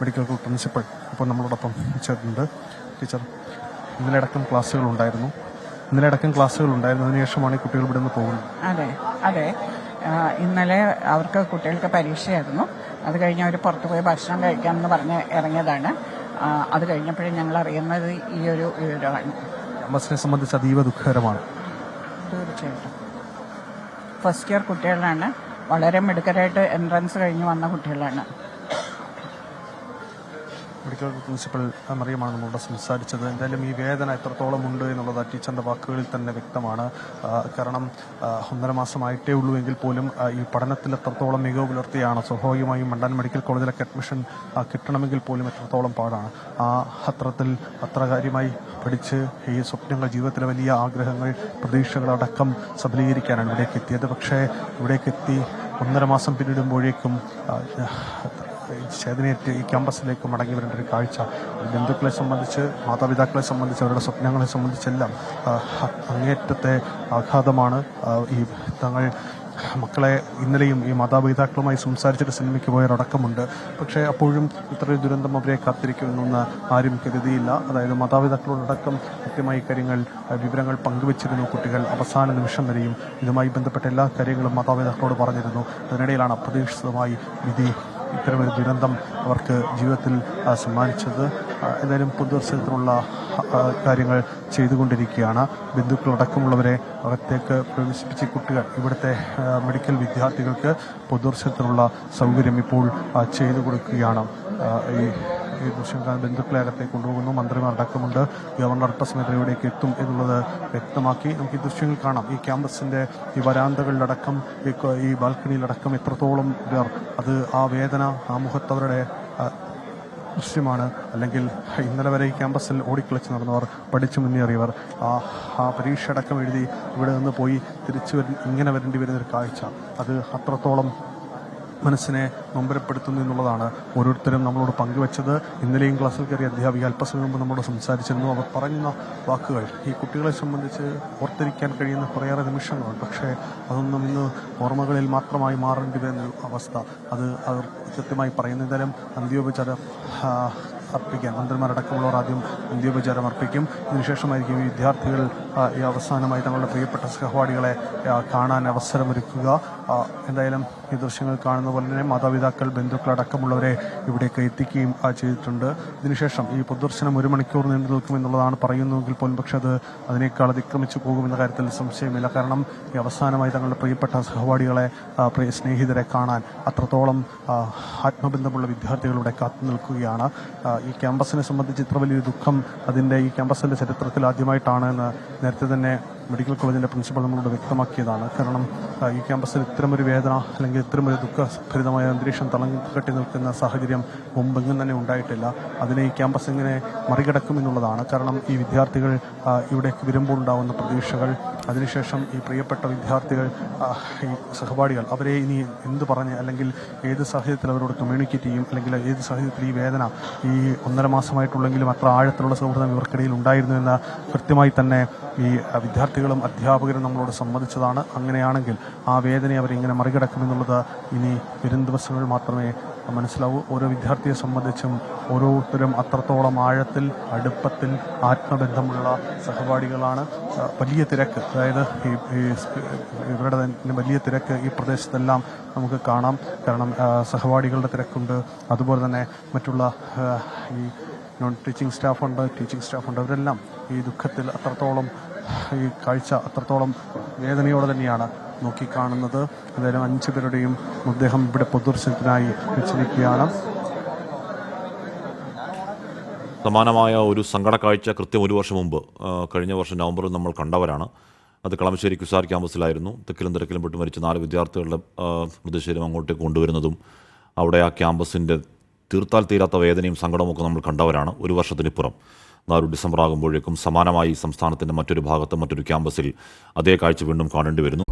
Medical school principal ഇപ്പോൾ നമ്മളോടൊപ്പം ചേർന്നുണ്ട് teacher ഇന്നലെയടക്കം ക്ലാസ്സുകൾ ഉണ്ടായിരുന്നു. ഇന്നലെയടക്കം ക്ലാസ്സുകൾ ഉണ്ടായിരുന്നു. അതിനുശേഷമാണ് ഈ കുട്ടികൾ ഇവിടെ നിന്ന് പോകുന്നത്. അതെ അതെ. ഇന്നലെ അവർക്ക് കുട്ടികൾക്ക് പരീക്ഷയായിരുന്നു. അത് കഴിഞ്ഞ് അവർ പുറത്തു പോയി ഭക്ഷണം കഴിക്കാമെന്ന് പറഞ്ഞ് ഇറങ്ങിയതാണ്. അത് കഴിഞ്ഞപ്പോഴും ഞങ്ങൾ അറിയുന്നത് ഈ ഒരു വിവരമാണ്. ക്യാമ്പസിനെ സംബന്ധിച്ച് അതീവ ദുഃഖകരമാണ്. തീർച്ചയായിട്ടും. ഫസ്റ്റ് ഇയർ കുട്ടികളാണ്. വളരെ മിടുക്കരായിട്ട് എൻട്രൻസ് കഴിഞ്ഞ് വന്ന കുട്ടികളാണ്. മെഡിക്കൽ പ്രിൻസിപ്പൽ മറിയമാണ് നമ്മളോട് സംസാരിച്ചത്. എന്തായാലും ഈ വേദന എത്രത്തോളം ഉണ്ട് എന്നുള്ളത് ആ ടീച്ചറിന്റെ വാക്കുകളിൽ തന്നെ വ്യക്തമാണ്. കാരണം ഒന്നര മാസമായിട്ടേ ഉള്ളൂ എങ്കിൽ പോലും ഈ പഠനത്തിൽ എത്രത്തോളം മികവ് പുലർത്തിയാണ്. സ്വാഭാവികമായും മണ്ടാൻ മെഡിക്കൽ കോളേജിലൊക്കെ അഡ്മിഷൻ കിട്ടണമെങ്കിൽ പോലും എത്രത്തോളം പാടാണ്. ആ അത്രത്തിൽ അത്ര കാര്യമായി പഠിച്ച് ഈ സ്വപ്നങ്ങൾ ജീവിതത്തിലെ വലിയ ആഗ്രഹങ്ങൾ പ്രതീക്ഷകളടക്കം സബലീകരിക്കാനാണ് ഇവിടേക്ക് എത്തിയത്. പക്ഷേ ഇവിടേക്ക് എത്തി ഒന്നര മാസം പിന്നിടുമ്പോഴേക്കും ചേതനയേറ്റ് ഈ ക്യാമ്പസിലേക്ക് മടങ്ങി വരേണ്ട ഒരു കാഴ്ച. ബന്ധുക്കളെ സംബന്ധിച്ച് മാതാപിതാക്കളെ സംബന്ധിച്ച് അവരുടെ സ്വപ്നങ്ങളെ സംബന്ധിച്ചെല്ലാം അങ്ങേറ്റത്തെ ആഘാതമാണ് ഈ തങ്ങൾ മക്കളെ ഇന്നലെയും ഈ മാതാപിതാക്കളുമായി സംസാരിച്ചിട്ട് സിനിമയ്ക്ക് പോയവരടക്കമുണ്ട്. പക്ഷേ അപ്പോഴും ഇത്രയും ദുരന്തം അവരെ കാത്തിരിക്കുമെന്നൊന്ന് ആരും കരുതിയില്ല. അതായത് മാതാപിതാക്കളോടക്കം കൃത്യമായി കാര്യങ്ങൾ വിവരങ്ങൾ പങ്കുവച്ചിരുന്നു കുട്ടികൾ അവസാന നിമിഷം വരെയും. ഇതുമായി ബന്ധപ്പെട്ട എല്ലാ കാര്യങ്ങളും മാതാപിതാക്കളോട് പറഞ്ഞിരുന്നു. അതിനിടയിലാണ് അപ്രതീക്ഷിതമായി വിധി ഇത്തരമൊരു ദുരന്തം അവർക്ക് ജീവിതത്തിൽ സമ്മാനിച്ചത്. ഏതായാലും പൊതുദർശനത്തിനുള്ള കാര്യങ്ങൾ ചെയ്തുകൊണ്ടിരിക്കുകയാണ്. ബന്ധുക്കളടക്കമുള്ളവരെ അകത്തേക്ക് പ്രവേശിപ്പിച്ച കുട്ടികൾ ഇവിടുത്തെ മെഡിക്കൽ വിദ്യാർത്ഥികൾക്ക് പൊതുദർശനത്തിനുള്ള സൗകര്യം ഇപ്പോൾ ചെയ്തു കൊടുക്കുകയാണ്. ഈ ഈ ദൃശ്യം ബന്ധുക്കളെ അകത്തേക്ക് കൊണ്ടുപോകുന്നു. മന്ത്രിമാർ അടക്കമുണ്ട്. ഗവർണർ അല്പസമയത്ത് ഇവിടേക്ക് എത്തും എന്നുള്ളത് വ്യക്തമാക്കി. നമുക്ക് ഈ ദൃശ്യങ്ങൾ കാണാം. ഈ ക്യാമ്പസിന്റെ ഈ വരാന്തകളിലടക്കം ഈ ബാൽക്കണിയിലടക്കം എത്രത്തോളം പേർ അത് ആ വേദന ആ മുഖത്തവരുടെ ദൃശ്യമാണ്. അല്ലെങ്കിൽ ഇന്നലെ വരെ ഈ ക്യാമ്പസിൽ ഓടിക്കളിച്ച് നടന്നവർ പഠിച്ചു മുന്നേറിയവർ ആ ആ പരീക്ഷ അടക്കം എഴുതി ഇവിടെ നിന്ന് പോയി തിരിച്ചു വരും ഇങ്ങനെ വരേണ്ടി വരുന്നൊരു കാഴ്ച. അത് അത്രത്തോളം മനസ്സിനെ നൊമ്പരപ്പെടുത്തുന്നു എന്നുള്ളതാണ്. ഓരോരുത്തരും നമ്മളോട് പങ്കുവച്ചത്. ഇന്നലെയും ക്ലാസ്സിൽ കയറിയ അധ്യാപിക അല്പസമയം മുമ്പ് നമ്മളോട് സംസാരിച്ചിരുന്നു. അവർ പറയുന്ന വാക്കുകൾ ഈ കുട്ടികളെ സംബന്ധിച്ച് ഓർത്തിരിക്കാൻ കഴിയുന്ന കുറേയേറെ നിമിഷങ്ങളുണ്ട് പക്ഷേ അതൊന്നും ഇന്ന് ഓർമ്മകളിൽ മാത്രമായി മാറേണ്ടി വരുന്ന അവസ്ഥ. അത് അവർ കൃത്യമായി പറയുന്ന തരം അന്ത്യോപചാരം അർപ്പിക്കാൻ മന്ത്രിമാരടക്കമുള്ളവർ ആദ്യം അന്ത്യോപചാരം അർപ്പിക്കും. ഇതിനുശേഷമായിരിക്കും വിദ്യാർത്ഥികൾ ഈ അവസാനമായി തങ്ങളുടെ പ്രിയപ്പെട്ട സഹപാഠികളെ കാണാൻ അവസരമൊരുക്കുക. എന്തായാലും ഈ ദൃശ്യങ്ങൾ കാണുന്ന പോലെ തന്നെ മാതാപിതാക്കൾ ബന്ധുക്കൾ അടക്കമുള്ളവരെ ഇവിടേക്ക് എത്തിക്കുകയും ചെയ്തിട്ടുണ്ട്. ഇതിനുശേഷം ഈ പൊതുദർശനം ഒരു മണിക്കൂർ നീണ്ടു നിൽക്കുമെന്നുള്ളതാണ് പറയുന്നതെങ്കിൽ പോലും പക്ഷെ അത് അതിനേക്കാൾ അതിക്രമിച്ചു പോകുമെന്ന കാര്യത്തിൽ സംശയമില്ല. കാരണം ഈ അവസാനമായി തങ്ങളുടെ പ്രിയപ്പെട്ട സഹപാഠികളെ പ്രിയ സ്നേഹിതരെ കാണാൻ അത്രത്തോളം ആത്മബന്ധമുള്ള വിദ്യാർത്ഥികളുടെ കാത്തു നിൽക്കുകയാണ്. ഈ ക്യാമ്പസിനെ സംബന്ധിച്ച് ഇത്ര വലിയൊരു ദുഃഖം അതിന്റെ ഈ ക്യാമ്പസിന്റെ ചരിത്രത്തിൽ ആദ്യമായിട്ടാണ് എന്ന് നേരത്തെ തന്നെ മെഡിക്കൽ കോളേജിന്റെ പ്രിൻസിപ്പൾ നമ്മളോട് വ്യക്തമാക്കിയതാണ്. കാരണം ഈ ക്യാമ്പസിൽ ഇത്തരമൊരു വേദന അല്ലെങ്കിൽ ഇത്തരമൊരു ദുഃഖഭരിതമായ അന്തരീക്ഷം തളങ്കെട്ടി നിൽക്കുന്ന സാഹചര്യം മുമ്പെങ്ങും തന്നെ ഉണ്ടായിട്ടില്ല. അതിനെ ഈ ക്യാമ്പസ് എങ്ങനെ മറികടക്കുമെന്നുള്ളതാണ് കാരണം ഈ വിദ്യാർത്ഥികൾ ഇവിടേക്ക് വരുമ്പോൾ ഉണ്ടാകുന്ന പ്രതീക്ഷകൾ അതിനുശേഷം ഈ പ്രിയപ്പെട്ട വിദ്യാർത്ഥികൾ ഈ സഹപാഠികൾ അവരെ ഇനി എന്ത് പറഞ്ഞ് അല്ലെങ്കിൽ ഏത് സാഹചര്യത്തിൽ അവരോട് കമ്മ്യൂണിക്കേറ്റ് ചെയ്യും അല്ലെങ്കിൽ ഏത് സാഹചര്യത്തിൽ ഈ വേദന ഈ ഒന്നര മാസമായിട്ടുള്ളെങ്കിലും അത്ര ആഴത്തിലുള്ള സൗഹൃദം ഇവർക്കിടയിൽ ഉണ്ടായിരുന്നു എന്ന് കൃത്യമായി തന്നെ ഈ വിദ്യാർത്ഥികളും അധ്യാപകരും നമ്മളോട് സമ്മതിച്ചതാണ്. അങ്ങനെയാണെങ്കിൽ ആ വേദന അവരിങ്ങനെ മറികടക്കുമെന്നുള്ളത് ഇനി വരും ദിവസങ്ങൾ മാത്രമേ മനസ്സിലാവൂ. ഓരോ വിദ്യാർത്ഥിയെ സംബന്ധിച്ചും ഓരോരുത്തരും അത്രത്തോളം ആഴത്തിൽ അടുപ്പത്തിൽ ആത്മബന്ധമുള്ള സഹപാഠികളാണ്. വലിയ തിരക്ക്. അതായത് ഈ ഇവരുടെ തന്നെ വലിയ തിരക്ക് ഈ പ്രദേശത്തെല്ലാം നമുക്ക് കാണാം. കാരണം സഹപാഠികളുടെ തിരക്കുണ്ട്. അതുപോലെ തന്നെ മറ്റുള്ള ഈ നോൺ ടീച്ചിങ് സ്റ്റാഫുണ്ട് ടീച്ചിങ് സ്റ്റാഫുണ്ട് അവരെല്ലാം ഈ ദുഃഖത്തിൽ അത്രത്തോളം ഈ കാഴ്ച അത്രത്തോളം വേദനയോടെ തന്നെയാണ് നോക്കിക്കാണുന്നത്. എന്തായാലും അഞ്ചു പേരുടെയും മൃതദേഹം ഇവിടെ പൊതുദർശനത്തിനായി വെച്ചിരിക്കുകയാണ്. സമാനമായ ഒരു സങ്കട കാഴ്ച കൃത്യം ഒരു വർഷം മുമ്പ് കഴിഞ്ഞ വർഷം നവംബറിൽ നമ്മൾ കണ്ടവരാണ്. അത് കളമശ്ശേരി കുസാർ ക്യാമ്പസിലായിരുന്നു. തെക്കിലും തിരക്കിലും പെട്ട് മരിച്ച നാല് വിദ്യാർത്ഥികളുടെ മൃതശരീരം അങ്ങോട്ടേക്ക് കൊണ്ടുവരുന്നതും അവിടെ ആ ക്യാമ്പസിന്റെ തീർത്താൽ തീരാത്ത വേദനയും സങ്കടമൊക്കെ നമ്മൾ കണ്ടവരാണ് ഒരു വർഷത്തിനിപ്പുറം. ഒരു ഡിസംബർ ആകുമ്പോഴേക്കും സമാനമായി സംസ്ഥാനത്തിന്റെ മറ്റൊരു ഭാഗത്ത് മറ്റൊരു ക്യാമ്പസിൽ അതേ കാഴ്ച വീണ്ടും കാണേണ്ടി വരുന്നു.